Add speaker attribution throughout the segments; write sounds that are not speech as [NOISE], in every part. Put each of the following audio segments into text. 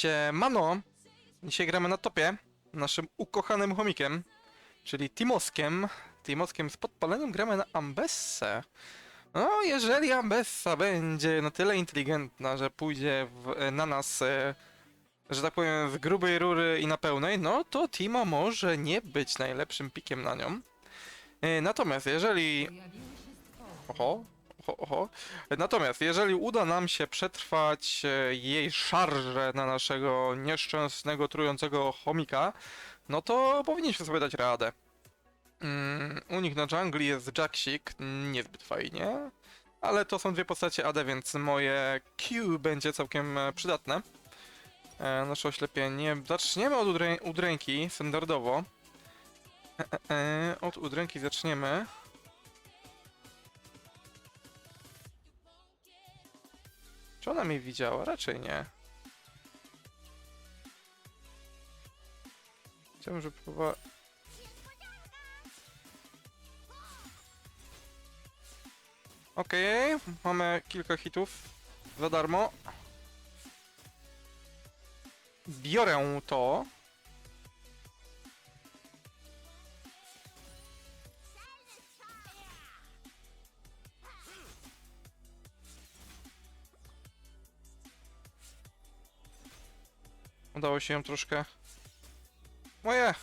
Speaker 1: Siemano! Dzisiaj gramy na topie naszym ukochanym chomikiem, czyli Timoskiem. Timoskiem z podpaleniem gramy na Ambessę. No, jeżeli Ambessa będzie na tyle inteligentna, że pójdzie w, na nas, e, że tak powiem, z grubej rury i na pełnej, no to Timo może nie być najlepszym pikiem na nią. E, Natomiast jeżeli Oho, oho, oho. Natomiast jeżeli uda nam się przetrwać e, jej szarżę na naszego nieszczęsnego, trującego chomika, no to powinniśmy sobie dać radę. Mm, u nich na jungli jest Jacksik, niezbyt fajnie, ale to są dwie postacie AD, więc moje Q będzie całkiem e, przydatne. E, nasze oślepienie. Zaczniemy od udrę udręki, standardowo. E, e, e, od udręki zaczniemy. Czy ona mnie widziała? Raczej nie. Chciałbym, żeby próbowała... Okej, mamy kilka hitów za darmo. Biorę to. Udało się ją troszkę. Moje!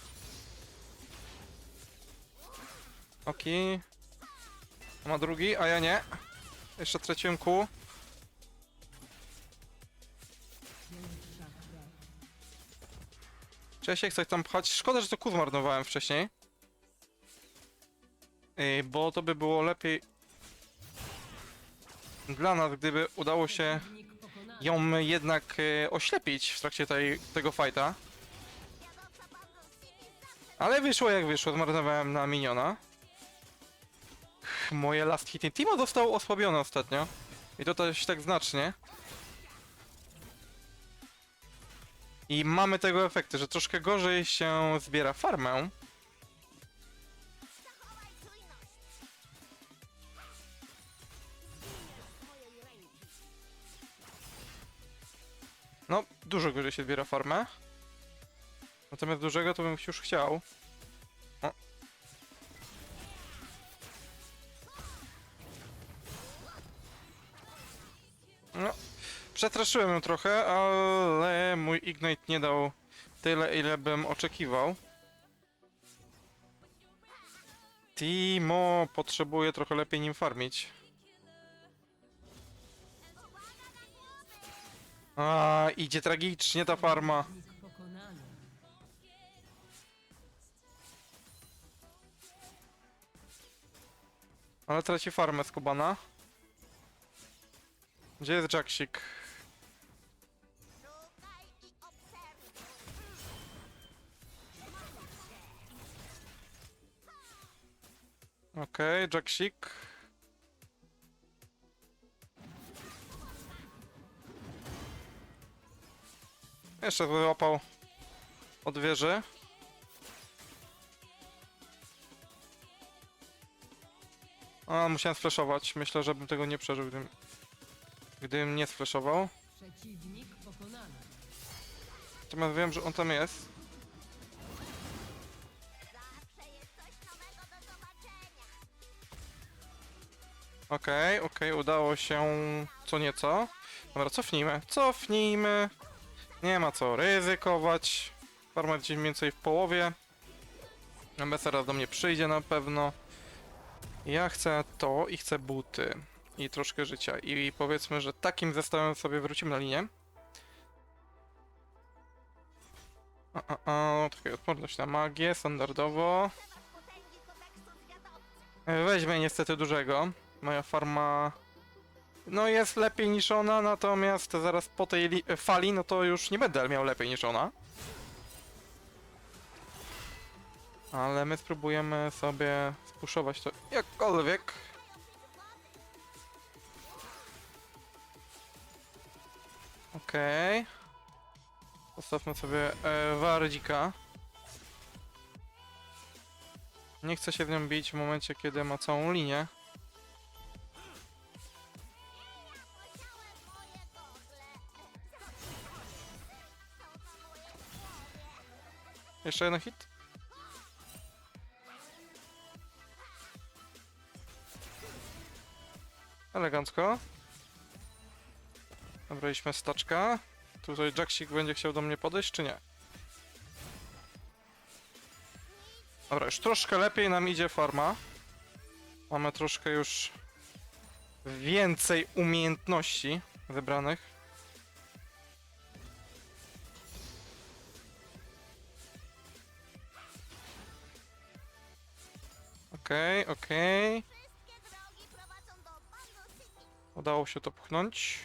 Speaker 1: Oki. Ma drugi, a ja nie. Jeszcze traciłem kół. Cześć, jak chcę tam pchać. Szkoda, że to kół zmarnowałem wcześniej. Yy, bo to by było lepiej dla nas, gdyby udało się ją jednak e, oślepić w trakcie tej, tego fighta. Ale wyszło jak wyszło, zmarnowałem na miniona. Moje last hity. Timo został osłabiony ostatnio. I to też tak znacznie. I mamy tego efektu, że troszkę gorzej się zbiera farmę. Dużo gorzej się zbiera farmę. Natomiast dużego to bym już chciał. O. No, przestraszyłem ją trochę, ale mój Ignite nie dał tyle, ile bym oczekiwał. Timo potrzebuje trochę lepiej nim farmić. A, idzie tragicznie ta farma. Ale traci farmę skubana. Gdzie jest Jacksik? Okej, okay, Jacksik. Jeszcze wyłapał od wieży. A, musiałem sflashować. Myślę, że bym tego nie przeżył, gdybym, gdybym nie sflashował.
Speaker 2: Przeciwnik pokonany.
Speaker 1: Natomiast wiem, że on tam jest. Okej, okej, udało się co nieco. Dobra, cofnijmy, cofnijmy. Nie ma co ryzykować. Farma gdzieś mniej więcej w połowie. MBS zaraz do mnie przyjdzie na pewno. Ja chcę to i chcę buty. I troszkę życia. I powiedzmy, że takim zestawem sobie wrócimy na linię. O, o, o, trochę odporność na magię, standardowo. Weźmie niestety dużego. Moja farma no jest lepiej niż ona, natomiast zaraz po tej li- fali, no to już nie będę miał lepiej niż ona. Ale my spróbujemy sobie spuszować to jakkolwiek. Okej. Postawmy sobie e, Wardzika. Nie chcę się w nią bić w momencie, kiedy ma całą linię. Jeszcze jeden hit. Elegancko. Dobra, idźmy staczka. Tutaj Jacksik będzie chciał do mnie podejść, czy nie? Dobra, już troszkę lepiej nam idzie farma. Mamy troszkę już więcej umiejętności wybranych. Okej. Udało się to pchnąć.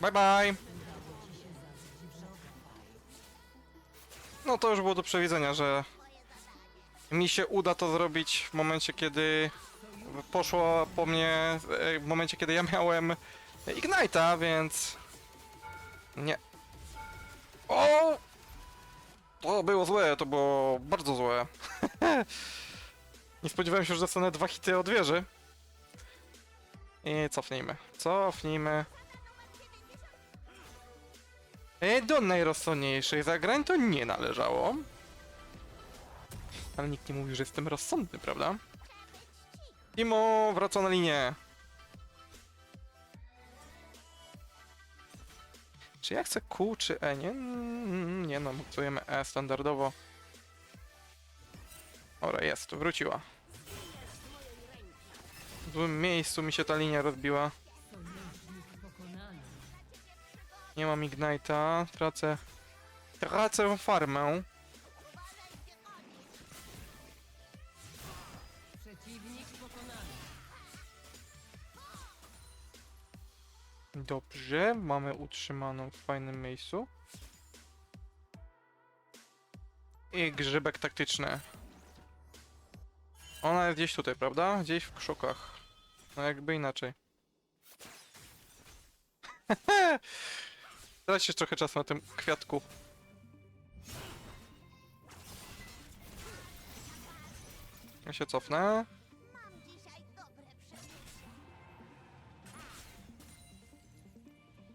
Speaker 1: Bye bye. No to już było do przewidzenia, że mi się uda to zrobić w momencie, kiedy poszło po mnie, e, w momencie, kiedy ja miałem Ignite'a, więc... Nie. O! To było złe, to było bardzo złe. [LAUGHS] Nie spodziewałem się, że dostanę dwa hity od wieży. I cofnijmy. Cofnijmy. E, Do najrozsądniejszych zagrań to nie należało. Ale nikt nie mówił, że jestem rozsądny, prawda? Timo wraca na linię. Czy ja chcę Q czy E? Nie, nie no, montujemy E standardowo. Ora, jest, wróciła. W złym miejscu mi się ta linia rozbiła. Nie mam Ignite'a, tracę... Tracę farmę. Dobrze, mamy utrzymaną w fajnym miejscu. I grzybek taktyczny. Ona jest gdzieś tutaj, prawda? Gdzieś w krzokach. No jakby inaczej. [LAUGHS] Tracisz trochę czasu na tym kwiatku. Ja się cofnę.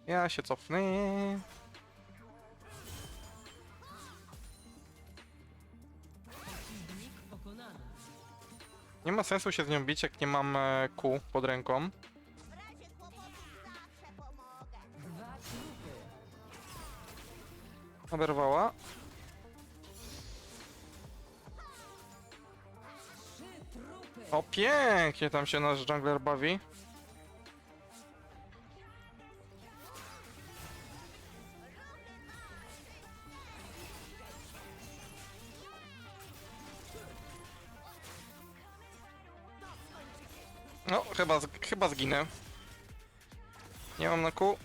Speaker 1: Ja się cofnę. Nie ma sensu się z nią bić, jak nie mam e, pod ręką.
Speaker 2: Trupy.
Speaker 1: Oberwała. O, pięknie tam się nasz jungler bawi. Chyba, zginę. Nie mam na kół.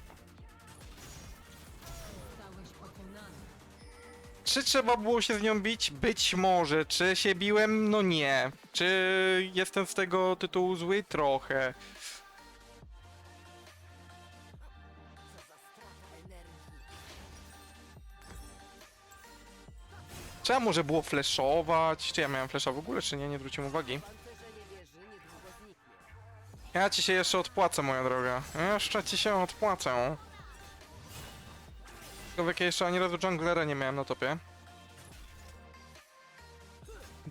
Speaker 1: Czy trzeba było się z nią bić? Być może. Czy się biłem? No nie. Czy jestem z tego tytułu zły? Trochę. Trzeba może było flashować? Czy ja miałem flasha w ogóle, czy nie? Nie zwróciłem uwagi. Ja ci się jeszcze odpłacę, moja droga. Jeszcze ci się odpłacę. Tylko jeszcze ani razu junglera nie miałem na topie.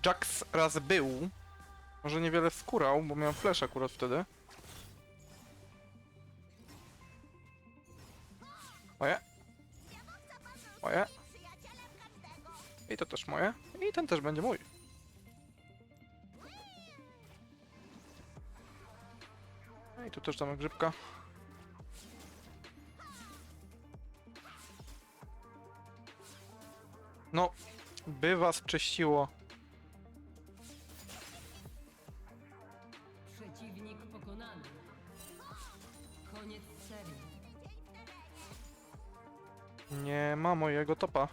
Speaker 1: Jax raz był. Może niewiele skórał, bo miałem flash akurat wtedy. Moje. Moje. I to też moje. I ten też będzie mój. I tu też damy grzybka. No, by was czyściło.
Speaker 2: Przeciwnik pokonany. Koniec serii.
Speaker 1: Nie ma mojego topa.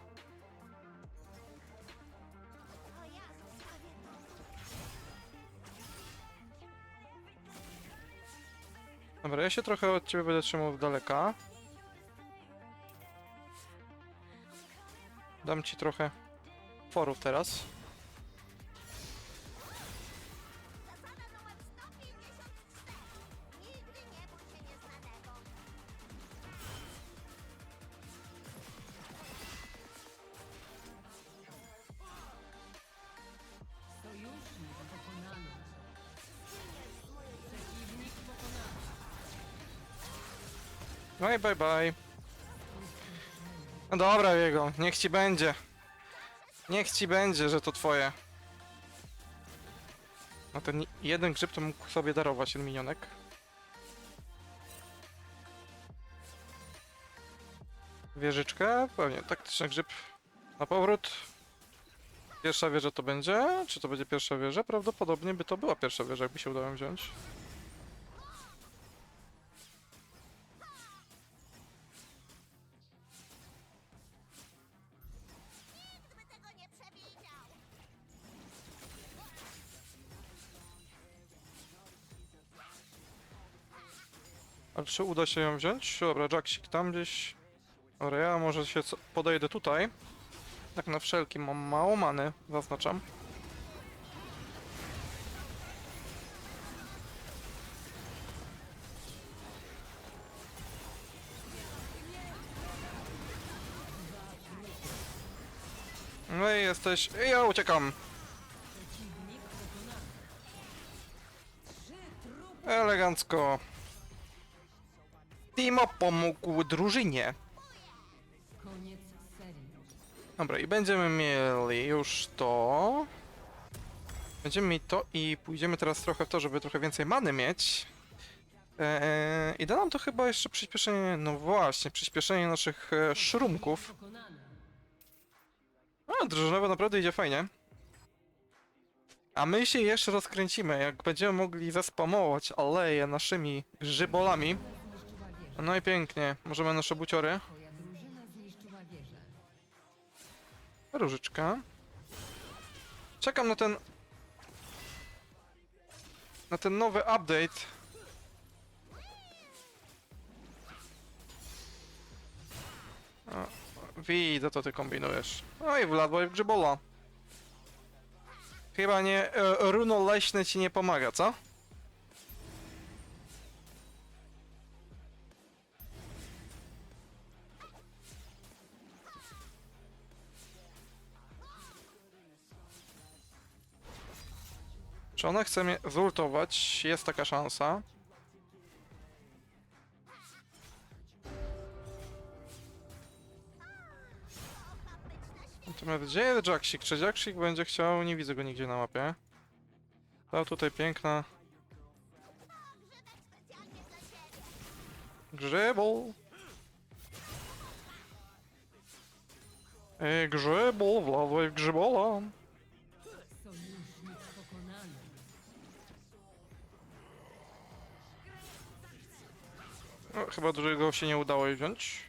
Speaker 1: Ja się trochę od ciebie będę trzymał z daleka. Dam ci trochę forów teraz. Bye, bye, bye. No dobra, jego, niech ci będzie. Niech ci będzie, że to twoje. No ten jeden grzyb to mógł sobie darować ten minionek. Wieżyczkę? Pewnie, taktyczny grzyb na powrót. Pierwsza wieża to będzie? Czy to będzie pierwsza wieża? Prawdopodobnie by to była pierwsza wieża, jakby się udało wziąć. Ale czy uda się ją wziąć? Dobra, Jacksik tam gdzieś. Dobra, ja może się podejdę tutaj. Tak na wszelki, mam mało many, zaznaczam. No i jesteś... Ja uciekam! Elegancko. Timo pomógł drużynie. Dobra, i będziemy mieli już to. Będziemy mieli to i pójdziemy teraz trochę w to, żeby trochę więcej many mieć. Eee, I da nam to chyba jeszcze przyspieszenie, no właśnie, przyspieszenie naszych e, szrumków. A, drużynowo naprawdę idzie fajnie. A my się jeszcze rozkręcimy, jak będziemy mogli zaspamować aleje naszymi grzybolami. No i pięknie, możemy nasze buciory. Różyczka. Czekam na ten... Na ten nowy update. Widzę, to ty kombinujesz. No i wladłeś w grzybola. Chyba nie... E, runo leśne ci nie pomaga, co? Czy ona chce mnie zultować? Jest taka szansa. Natomiast gdzie jest Jacksik? Czy Jacksik będzie chciał? Nie widzę go nigdzie na mapie. Ta tutaj piękna. Grzybol. Ej, grzybol, wlazłeś w grzybola. Chyba dużego się nie udało jej wziąć.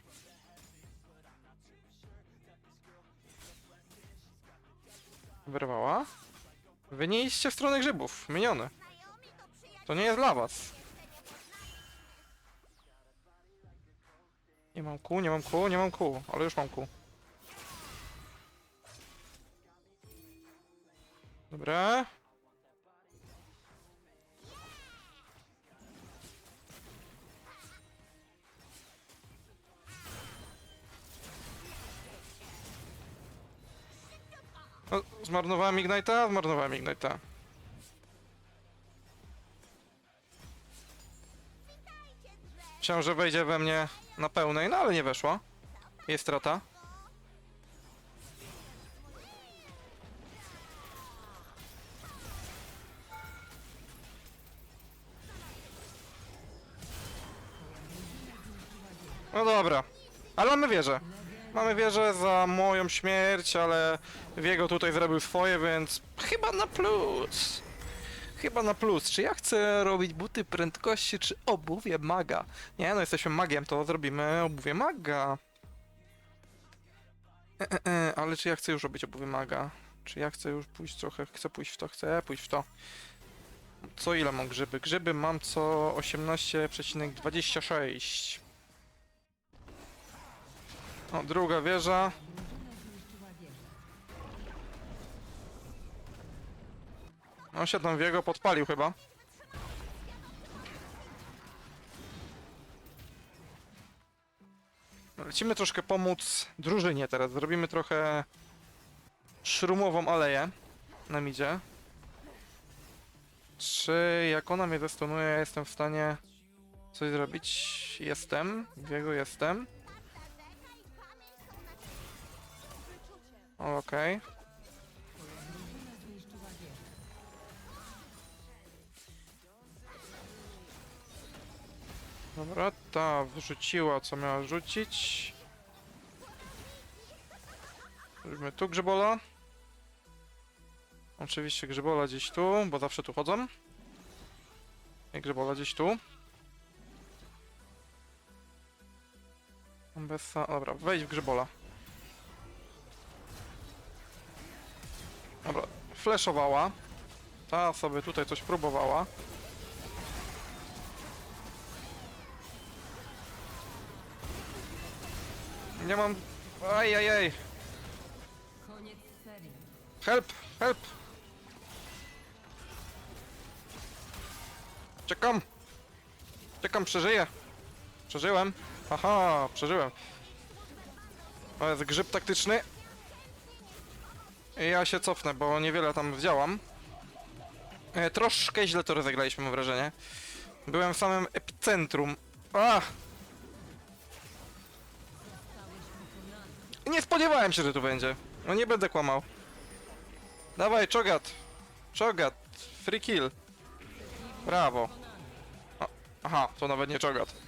Speaker 1: Wyrwała. Wy nie w stronę grzybów, miniony. To nie jest dla was. Nie mam kół, nie mam kół, nie mam kół, ale już mam kół. Dobra. Zmarnowałem Ignite'a? Zmarnowałem Ignite'a. Myślałem, że wejdzie we mnie na pełnej, no ale nie weszło. Jest strata. No dobra. Ale mamy wieżę. Mamy wieżę za moją śmierć, ale Wiego tutaj zrobił swoje, więc chyba na plus. Chyba na plus. Czy ja chcę robić buty prędkości, czy obuwie maga? Nie, no jesteśmy magiem, to zrobimy obuwie maga. E, e, e, ale czy ja chcę już robić obuwie maga? Czy ja chcę już pójść trochę, chcę pójść w to, chcę pójść w to. Co ile mam grzyby? Grzyby mam co 18,26. O, druga wieża. Się tam w jego podpalił chyba. Lecimy troszkę pomóc drużynie teraz. Zrobimy trochę szrumową aleję na midzie. Czy jak ona mnie zestunuje, ja jestem w stanie Coś zrobić? Jestem. W jego jestem. Okej.
Speaker 2: Wieżę.
Speaker 1: Dobra, ta wrzuciła co miała rzucić. Robimy tu grzybola. Oczywiście grzybola gdzieś tu, bo zawsze tu chodzą. I grzybola gdzieś tu. Bessa, dobra, wejdź w grzybola. Fleszowała. Ta sobie tutaj coś próbowała. Nie mam... Ajajaj! Help! Help! Czekam! Czekam, przeżyję! Przeżyłem! Aha, przeżyłem. To jest grzyb taktyczny. Ja się cofnę, bo niewiele tam wziąłam. E, troszkę źle to rozegraliśmy, mam wrażenie. Byłem w samym epicentrum. A! Nie spodziewałem się, że tu będzie. No nie będę kłamał. Dawaj, czogat! Czogat! Free kill! Brawo! O, aha, to nawet nie czogat.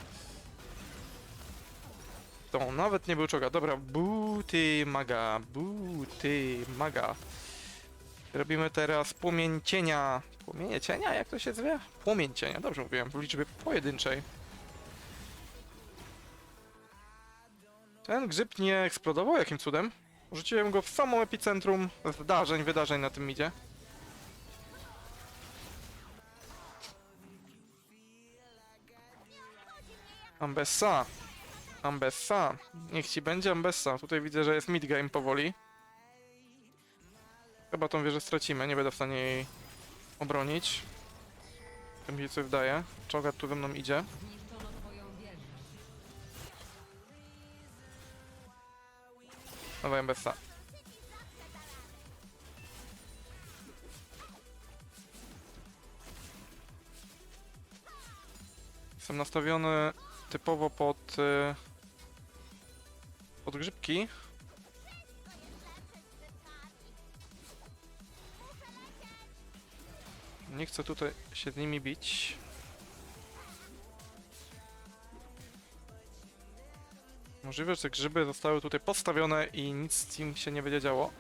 Speaker 1: To nawet nie był czogat. Dobra, buty maga, buty maga. Robimy teraz płomień cienia. Płomienie cienia? Jak to się zwie? Płomień cienia, dobrze mówiłem, w liczbie pojedynczej. Ten grzyb nie eksplodował? Jakim cudem? Rzuciłem go w samo epicentrum zdarzeń, wydarzeń na tym idzie. Ambessa. Ambessa. Niech ci będzie Ambessa. Tutaj widzę, że jest midgame powoli. Chyba tą wieżę stracimy, nie będę w stanie jej obronić. To mi się coś wydaje. Czogat tu ze mną idzie. Dawaj Ambessa. Jestem nastawiony typowo pod... y, pod grzybki. Nie chcę tutaj się z nimi bić. Możliwe, że grzyby zostały tutaj postawione i nic im się nie będzie działo.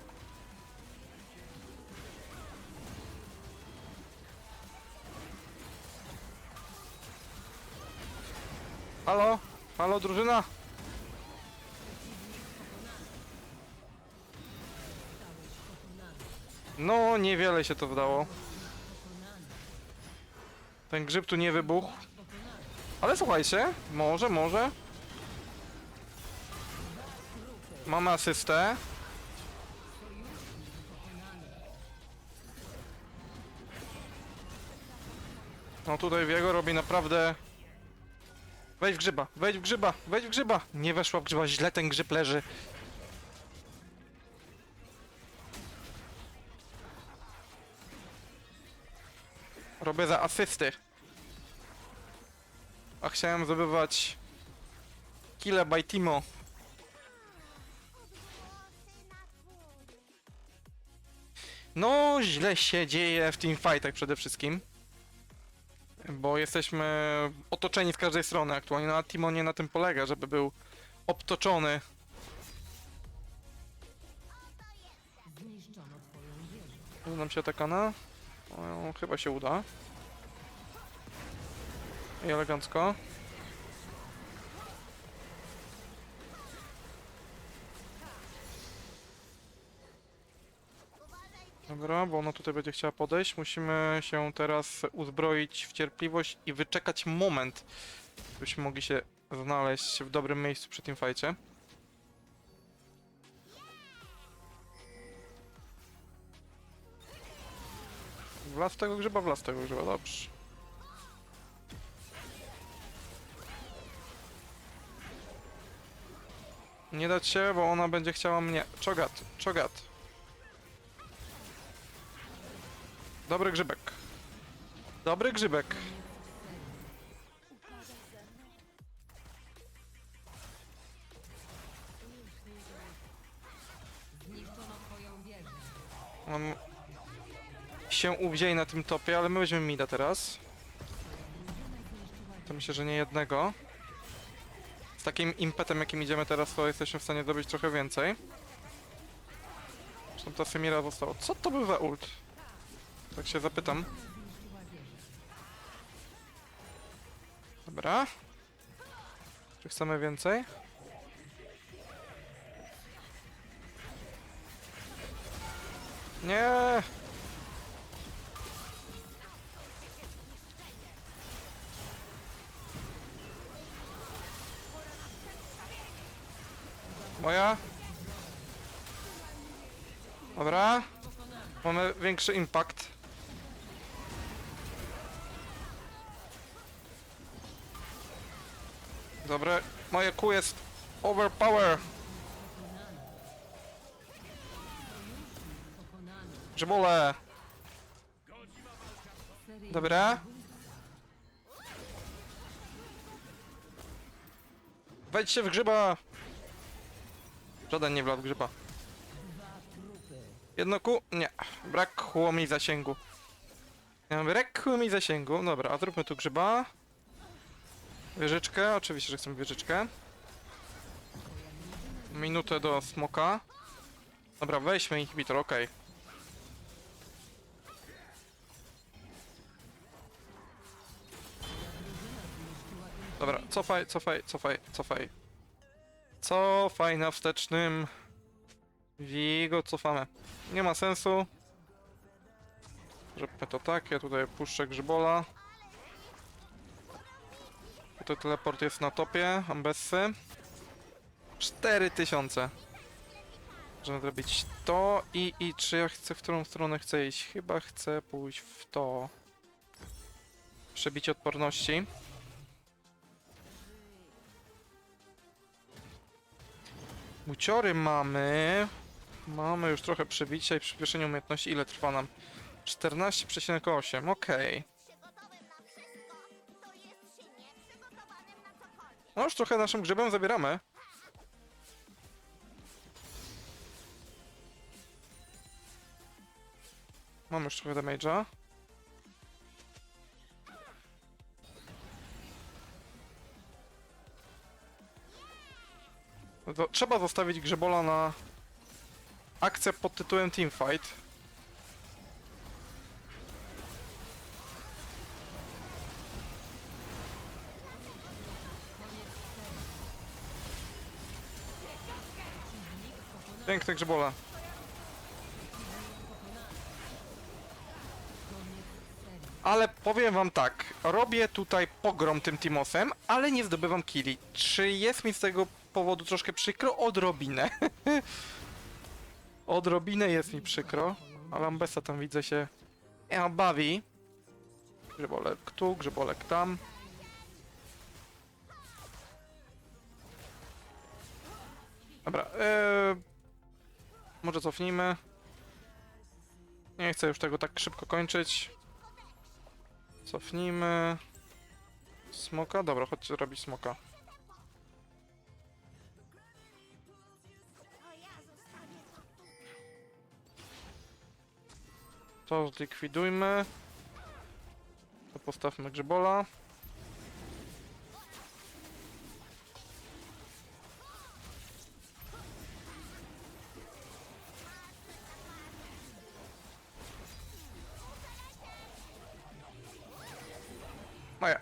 Speaker 1: Halo? Halo, drużyna? No, niewiele się to wdało. Ten grzyb tu nie wybuchł. Ale słuchajcie, może, może. Mamy asystę. No tutaj Wiego robi naprawdę... Wejdź w grzyba, wejdź w grzyba, wejdź w grzyba! Nie weszła w grzyba, źle ten grzyb leży. Robię za asysty. A chciałem zdobywać... Kille by Timo. No, źle się dzieje w teamfightach przede wszystkim. Bo jesteśmy otoczeni z każdej strony aktualnie, no a Timo nie na tym polega, żeby był obtoczony. Uda nam się atakana? O, chyba się uda. I elegancko. Dobra, bo ona tutaj będzie chciała podejść. Musimy się teraz uzbroić w cierpliwość i wyczekać moment, byśmy mogli się znaleźć w dobrym miejscu przy tym fajcie. W las tego grzyba w las tego grzeba, dobrze. Nie dać się, bo ona będzie chciała mnie. Czogat, czogat. Dobry grzybek. Dobry grzybek. Mam się uwzięli na tym topie, ale my weźmiemy mida teraz. To myślę, że nie jednego. Z takim impetem, jakim idziemy teraz, to jesteśmy w stanie zrobić trochę więcej. Zresztą ta Semira została. Co to był za ult? Tak się zapytam. Dobra. Czy chcemy więcej? Nie. Moja. Dobra. Mamy większy impact. Dobre. Moje Q jest overpower. Grzebole. Dobra. Wejdźcie w grzyba. Żaden nie wladł w grzyba. Jedno ku? Nie. Brakło mi zasięgu. Nie, Brakło mi zasięgu. Dobra, a zróbmy tu grzyba. Wieżyczkę, oczywiście, że chcemy wieżyczkę. Minutę do smoka. Dobra, weźmy inhibitor, okej. Dobra, cofaj, cofaj, cofaj, cofaj. Cofaj na wstecznym. Wigo, cofamy. Nie ma sensu. Zróbmy to tak, ja tutaj puszczę grzybola. Tutaj teleport jest na topie, ambessy. 4000. Możemy zrobić to i, i czy ja chcę, w którą stronę chcę iść? Chyba chcę pójść w to. Przebicie odporności. Buciory mamy. Mamy już trochę przebicia i przyspieszenie umiejętności. Ile trwa nam? 14,8, okej.
Speaker 3: cokolwiek.
Speaker 1: No już trochę naszym grzybem zabieramy. Mamy już trochę damage'a. To trzeba zostawić grzebola na akcję pod tytułem Teamfight. Piękne grzebola. Ale powiem wam tak, robię tutaj pogrom tym Timosem, ale nie zdobywam killi. Czy jest mi z tego powodu troszkę przykro? Odrobinę. [LAUGHS] Odrobinę jest mi przykro, ale Ambessa tam widzę się ja, bawi. Grzybolek tu, grzybolek tam. Dobra, eee, może cofnijmy. Nie chcę już tego tak szybko kończyć. Cofnijmy. Smoka? Dobra, chodźcie robić smoka.
Speaker 3: To
Speaker 1: zlikwidujmy. To postawmy grzybola. Moja.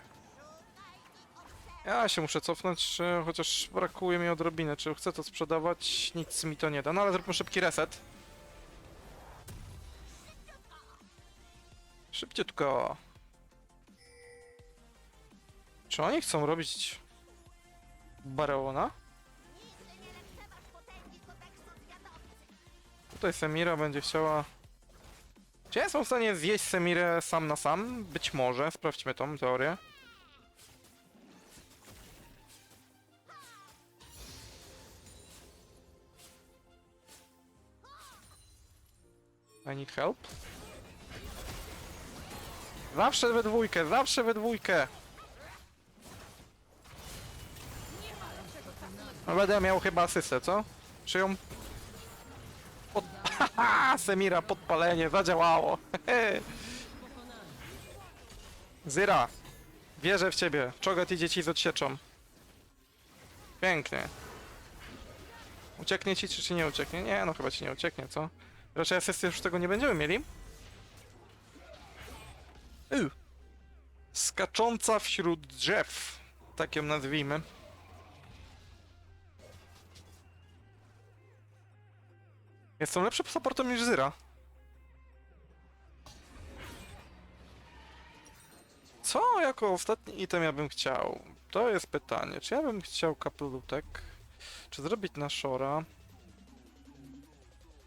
Speaker 1: Ja się muszę cofnąć, chociaż brakuje mi odrobiny. Czy chcę to sprzedawać? Nic mi to nie da. No ale zróbmy szybki reset. Szybciutko. Czy oni chcą robić
Speaker 3: zwiadowcy.
Speaker 1: Tutaj Semira będzie chciała... Czy ja jestem w stanie zjeść Semirę sam na sam? Być może, sprawdźmy tą teorię. I need help. Zawsze we dwójkę, zawsze we dwójkę! No będę miał chyba asystę, co? Czy ją... Od... [LAUGHS] Haha, Semira, podpalenie, zadziałało. [LAUGHS] Zyra, wierzę w ciebie. Czogat i dzieci z odsieczą. Pięknie. Ucieknie ci, czy ci nie ucieknie? Nie, no chyba ci nie ucieknie, co? Raczej asysty już tego nie będziemy mieli. Skacząca wśród drzew. Tak ją nazwijmy. Jestem lepszy supportem niż Zyra. Co jako ostatni item ja bym chciał? To jest pytanie. Czy ja bym chciał kapelutek? Czy zrobić na Shora?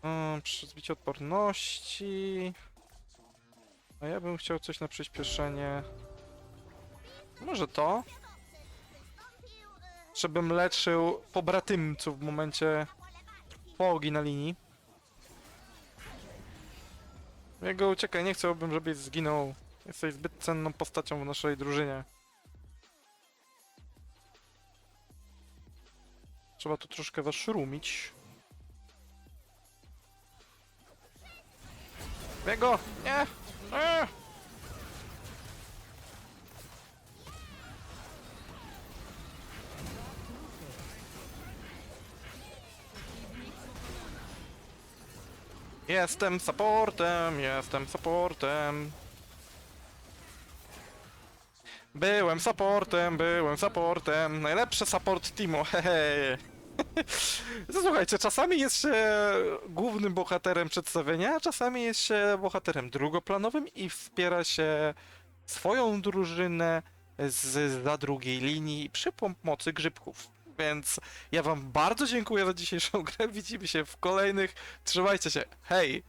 Speaker 1: Hmm, odporności. A ja bym chciał coś na przyspieszenie. Może to? Żebym leczył pobratymców w momencie połogi na linii. Jego uciekaj, nie chciałbym, żebyś zginął. Jesteś zbyt cenną postacią w naszej drużynie. Trzeba tu troszkę zaszrumić. Biego! Nie! Eee! Jestem supportem, jestem supportem. Byłem supportem, byłem supportem. Najlepszy support teamu, [LAUGHS] hehe. Słuchajcie, czasami jest się głównym bohaterem przedstawienia, a czasami jest się bohaterem drugoplanowym i wspiera się swoją drużynę z za drugiej linii przy pomocy grzybków. Więc ja wam bardzo dziękuję za dzisiejszą grę. Widzimy się w kolejnych. Trzymajcie się. Hej!